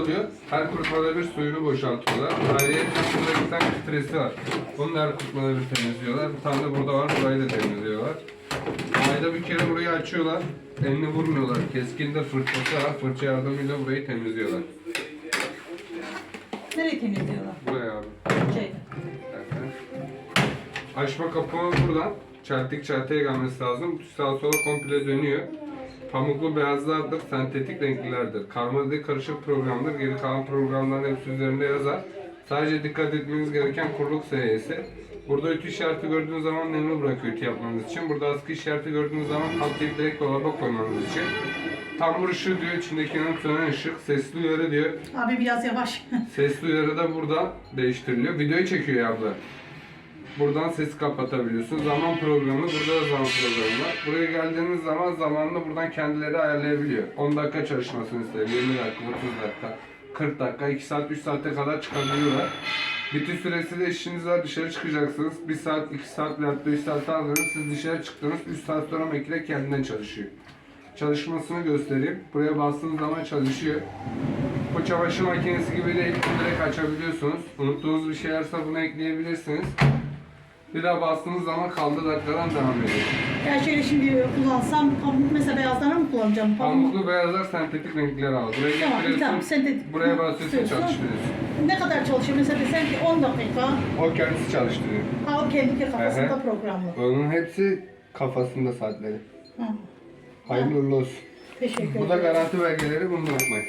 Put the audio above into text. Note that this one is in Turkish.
oluyor. Her kurutmada bir suyunu boşaltıyorlar. Ayrıca burada bir tane filtresi var. Da her kurutmada bir temizliyorlar. Bir tane de burada var. Burayı da temizliyorlar. Ayda bir kere burayı açıyorlar. Elini vurmuyorlar. Keskinde fırçası var. Fırça yardımıyla burayı temizliyorlar. Nereye temizliyorlar? Buraya abi. Şey. Zaten. Açma kapağı buradan. Çeltik çeltiğe gelmesi lazım. Sağa sola komple dönüyor. Pamuklu beyazlardır, sentetik renklilerdir. Karma değil karışık programdır. Geri kalan programların hepsi üzerinde yazar. Sadece dikkat etmeniz gereken kuruluk seviyesi. Burada ütü işareti gördüğünüz zaman nemli bırakıyor ütü yapmanız için. Burada askı işareti gördüğünüz zaman katlayıp direkt dolaba koymanız için. Tambur ışığı diyor, içindeki yanıp sönen ışık. Sesli uyarı diyor. Abi biraz yavaş. Sesli uyarı da burada değiştiriliyor. Videoyu çekiyor ya abla. Buradan sesi kapatabiliyorsun. Zaman programı, burada da zaman programı var. Buraya geldiğiniz zaman zamanını buradan kendileri ayarlayabiliyor. 10 dakika çalışmasını istedim, 20 dakika, 30 dakika, 40 dakika, 2 saat, 3 saate kadar çıkabiliyorlar. Bitiş süresi de işiniz var, dışarı çıkacaksınız. 1 saat, 2 saat veya 3 saat aldınız. Siz dışarı çıktınız, 3 saat sonra makine kendinden çalışıyor. Çalışmasını göstereyim. Buraya bastığınız zaman çalışıyor. Bu çamaşır makinesi gibi değil. Direkt açabiliyorsunuz. Unuttuğunuz bir şey varsa bunu ekleyebilirsiniz. Bir daha bastığınız zaman kaldığı dakikadan devam ediyor. Ya şöyle şimdi kullansam pamuk mesela beyazlarını mı kullanacağım? Pamuk. Pamuklu beyazlar sentetik renkler al. Buraya Tamam, getiriyorsun. tamam, sentetik. Buraya basıyorsun çalıştırıyorsun. Ne kadar çalışıyor? Mesela desen ki 10 dakika. O kendisi çalıştırıyor. Ha o kendi kafasında Ehe. programlı. Onun hepsi kafasında saatleri. Hı. Hayırlı uğurlu olsun. Teşekkür Bu da ederim. garanti belgeleri bunu da unutmayın.